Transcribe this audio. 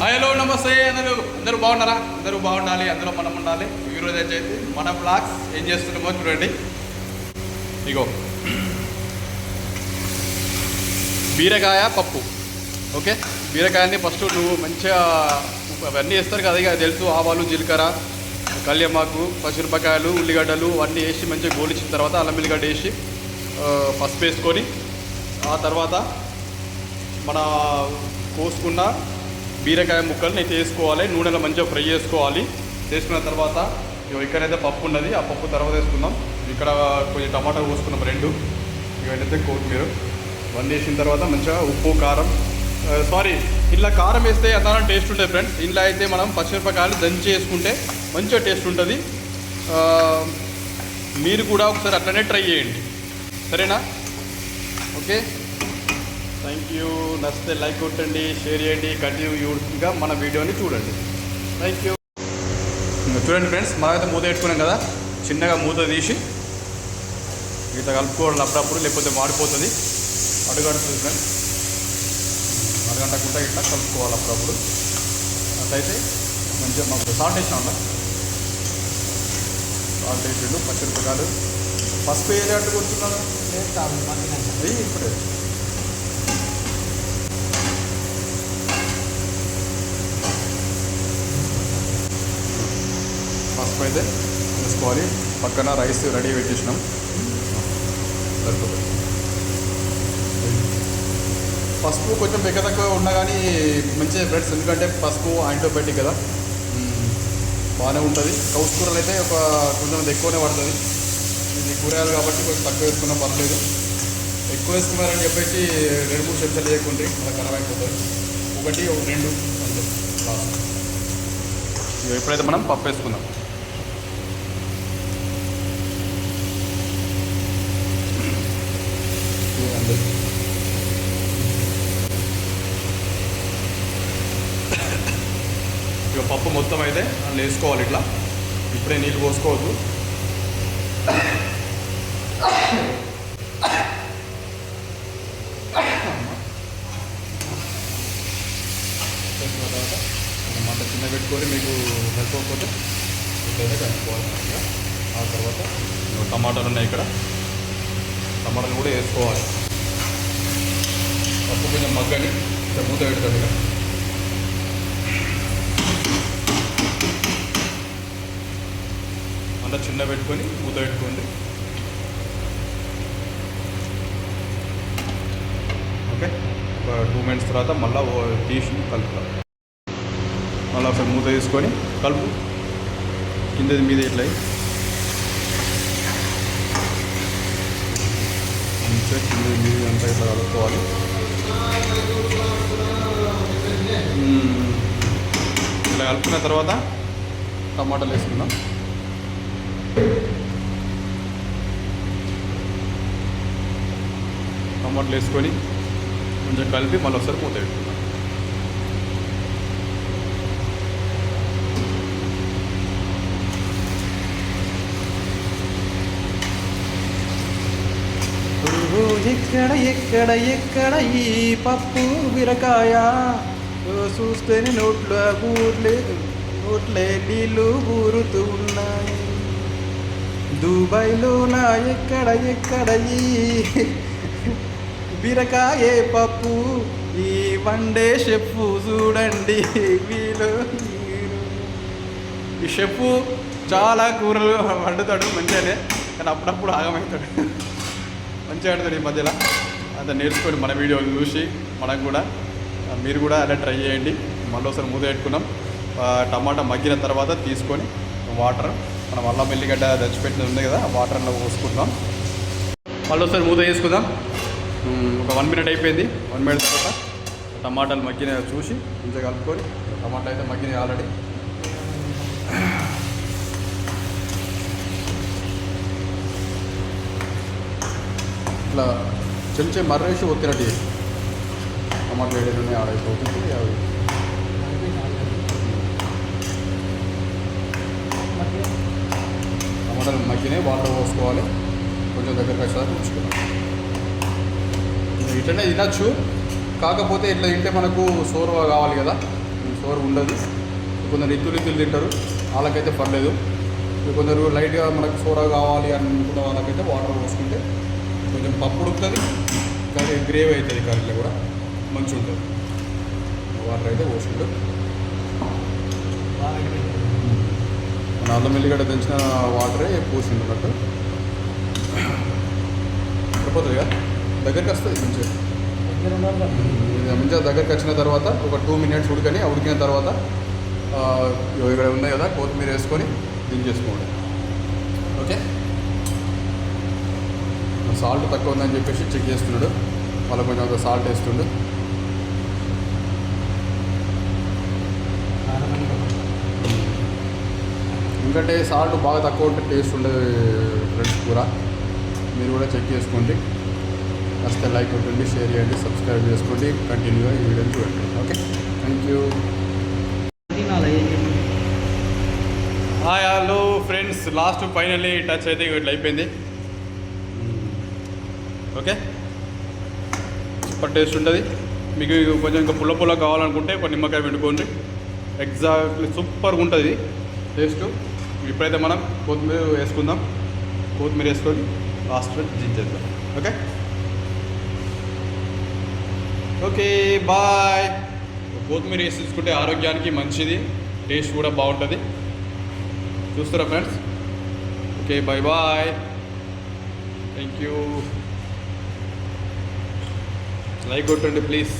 Hello నమస్తే. అందరూ అందరూ బాగున్నారా? అందరూ బాగుండాలి. అందులో మనం ఉండాలి ఈరోజు అయితే మన బ్లాగ్స్ ఏం చేస్తున్నామో చూడండి. ఇగో. బీరకాయ పప్పు. ఓకే? బీరకాయని ఫస్ట్ నువ్వు మంచిగా అవన్నీ వేస్తారు కదా ఇక తెలుసు ఆవాలు జీలకర్ర కళ్యమాకు పచ్చిమిరపకాయలు ఉల్లిగడ్డలు అవన్నీ వేసి మంచిగా గోలిచ్చిన తర్వాత అల్లం ఉల్లిగడ్డ వేసి పసుపు వేసుకొని ఆ తర్వాత మన కోసుకున్న బీరకాయ ముక్కల్ని అయితే వేసుకోవాలి నూనెలో మంచిగా ఫ్రై చేసుకోవాలి. చేసుకున్న తర్వాత ఇక్కడైతే పప్పు ఉన్నది ఆ పప్పు తర్వాత వేసుకుందాం. ఇక్కడ కొంచెం టమాటా కోసుకున్నాం రెండు. ఇవన్నైతే కొత్తిమీర. వన్ వేసిన తర్వాత మంచిగా ఉప్పు కారం. సారీ ఇలా కారం వేస్తే ఎంత టేస్ట్ ఉంటుంది ఫ్రెండ్స్. ఇలా అయితే మనం పచ్చిమిరపకాయలు దంచి వేసుకుంటే మంచిగా టేస్ట్ ఉంటుంది. మీరు కూడా ఒకసారి అట్లనే ట్రై చేయండి. సరేనా? ఓకే? థ్యాంక్ యూ నచ్చితే లైక్ కొట్టండి షేర్ చేయండి కంటిన్యూగా మన వీడియోని చూడండి. థ్యాంక్ యూ చూడండి ఫ్రెండ్స్ మనమైతే మూత పెట్టుకున్నాం కదా చిన్నగా మూత తీసి ఇట్లా కలుపుకోవాలి అప్పుడప్పుడు లేకపోతే మాడిపోతుంది. అడుగడుతుంది ఫ్రెండ్స్ అడగంటకుండా ఇట్లా కలుపుకోవాలి అప్పుడప్పుడు. అట్లయితే మంచిగా మాకు సాల్ట్ వేసినా ఉందా? సాల్ట్ వేసిండు పచ్చిమిరపకాయలు. పసుపు వేయాలంటే కూర్చున్నాను అది ఇప్పుడే. పసుపు అయితే వేసుకోవాలి పక్కన రైస్ రెడీ పెట్టేసినాం. పసుపు కొంచెం పెద్ద తక్కువ ఉన్నా కానీ మంచిది ఫ్రెండ్స్ ఎందుకంటే పసుపు యాంటీబయాటిక్ కదా. బాగానే ఉంటుంది. కౌస్ కూరలు అయితే ఒక కొంచెం ఎక్కువనే పడుతుంది. ఇది కూరగాయలు కాబట్టి కొంచెం తక్కువ వేసుకున్నా పర్లేదు. ఎక్కువ వేసుకున్నారని చెప్పేసి రెండు మూడు చెంచాలు వేయకుండ్రి అలా ఖరాబ్ అయిపోతుంది ఒకటి ఒక రెండు అంతే. లాస్ట్. ఎప్పుడైతే మనం పప్పు వేసుకుందాం అంతే ఇక పప్పు మొత్తం అయితే అందులో వేసుకోవాలి ఇట్లా. ఇప్పుడే నీళ్ళు పోసుకోవద్దు. తర్వాత మంట చిన్న పెట్టుకొని మీకు సరిపోకపోతే ఇట్లయితే కలుపుకోవాలి ఆ తర్వాత టమాటాలు ఉన్నాయి ఇక్కడ. టమాటాలు కూడా వేసుకోవాలి. పప్పు కొంచెం మగ్గని ఇట్లా మూత పెడతాడు ఇక్కడ. అంతా చిన్న పెట్టుకొని మూత పెట్టుకోండి. ఓకే? ఒక టూ మినిట్స్ తర్వాత మళ్ళీ తీసి కలుపుతాం. మళ్ళీ ఒకసారి మూత తీసుకొని కలుపు. కింద మీద ఇట్లా అయ్యి. మంచిగా కింద మీద అంతా ఇట్లా కలుపుకోవాలి. ఇలా కలుపుకున్న తర్వాత టమాటాలు వేసుకుందాం. టమాటాలు వేసుకొని కొంచెం కలిపి మళ్ళీ ఒకసారి మూత పెట్టుకున్నాం ఎక్కడ ఎక్కడ ఎక్కడ ఈ పప్పు బిరకాయ? చూస్తేనే నోట్లో ఊర్లే నోట్లే నీళ్ళు ఊరుతూ ఉన్నాయి. దుబాయ్లో నా ఎక్కడ ఎక్కడ ఈ బీరకాయే పప్పు? ఈ వండే షెఫ్ చూడండి వీళ్ళు ఈ షెఫ్ చాలా కూరలు వండుతాడు మంచిగానే కానీ అప్పుడప్పుడు ఆగమవుతాడు మంచిగా ఆడతాడు ఈ మధ్యలో. అంత నేర్చుకొని మన వీడియోలు చూసి మనం కూడా మీరు కూడా అలా ట్రై చేయండి. మళ్ళీ ఒకసారి మూత పెట్టుకున్నాం టమాటా మగ్గిన తర్వాత తీసుకొని వాటర్ మనం అల్లం ఎల్లిగడ్డ తెచ్చిపెట్టినది ఉంది కదా వాటర్ అందులో పోసుకుంటాం మళ్ళీ ఒకసారి మూత వేసుకుందాం. ఒక వన్ మినిట్ అయిపోయింది. వన్ మినిట్ తర్వాత టమాటాలు మగ్గిన చూసి కొంచెం కలుపుకొని టమాటా అయితే మగ్గినాయి ఆల్రెడీ. ఇట్లా చెంచే మర్రేసి ఒత్తినట్టు చేసి టమాటాలు ఏడైనా ఆడైపోతుంది అవి టమాటాలు మగ్గినాయి వాటర్ పోసుకోవాలి. కొంచెం దగ్గరకు వచ్చేదాకా ఉంచుకోవాలి ఇట్లనే తినచ్చు. కాకపోతే ఇట్లా తింటే మనకు సోర్వ కావాలి కదా. సోర్ ఉండదు. కొందరు ఇత్తులు రిత్తులు తింటారు. వాళ్ళకైతే పర్లేదు. కొందరు లైట్గా మనకు సోర కావాలి అనుకున్న వాళ్ళకైతే వాటర్ పోసుకుంటే కొంచెం పప్పు ఉడుకుతుంది కానీ గ్రేవీ అవుతుంది కర్రీలో కూడా. మంచిగా ఉంటుంది వాటర్ అయితే పోసుకుంటాం నల్ల మిల్లిగడ్డ ఎల్లిగడ్డ తెంచిన వాటరే పోసింటున్నట్టు సరిపోతుంది కదా? దగ్గరికి వస్తుంది మంచిగా. మంచిగా దగ్గరికి వచ్చిన తర్వాత ఒక టూ మినిట్స్ ఉడకని ఉడికిన తర్వాత ఇక్కడ ఉన్నాయి కదా కొత్తిమీర వేసుకొని దించేసుకోండి ఓకే? సాల్ట్ తక్కువ ఉందని చెప్పేసి చెక్ చేస్తున్నాడు. వాళ్ళకి కొంచెం సాల్ట్ వేస్తుండు. ఎందుకంటే సాల్ట్ బాగా తక్కువ ఉంటే టేస్ట్ ఉండదు ఫ్రెండ్స్ కూర. మీరు కూడా చెక్ చేసుకోండి. కాస్త లైక్ కొట్టండి షేర్ చేయండి సబ్స్క్రైబ్ చేసుకోండి. కంటిన్యూగా ఈ వీడియోని చూడండి. Okay thank you hi hello friends last finally touch అయితే ఇట్లా అయిపోయింది. ఓకే సూపర్ టేస్ట్ ఉంటుంది. మీకు కొంచెం ఇంకా పుల్ల పుల్ల కావాలనుకుంటే ఒక నిమ్మకాయ పెట్టుకోండి ఎగ్జాక్ట్లీ సూపర్గా ఉంటుంది. టేస్ట్ ఇప్పుడైతే మనం కొత్తిమీర వేసుకుందాం. కొత్తిమీర వేసుకొని లాస్ట్ దించేద్దాం ఓకే ఓకే బాయ్ కొత్తిమీర వేసి తీసుకుంటే ఆరోగ్యానికి మంచిది టేస్ట్ కూడా బాగుంటుంది. చూస్తారా friends okay bye bye thank you like కొట్టండి ప్లీజ్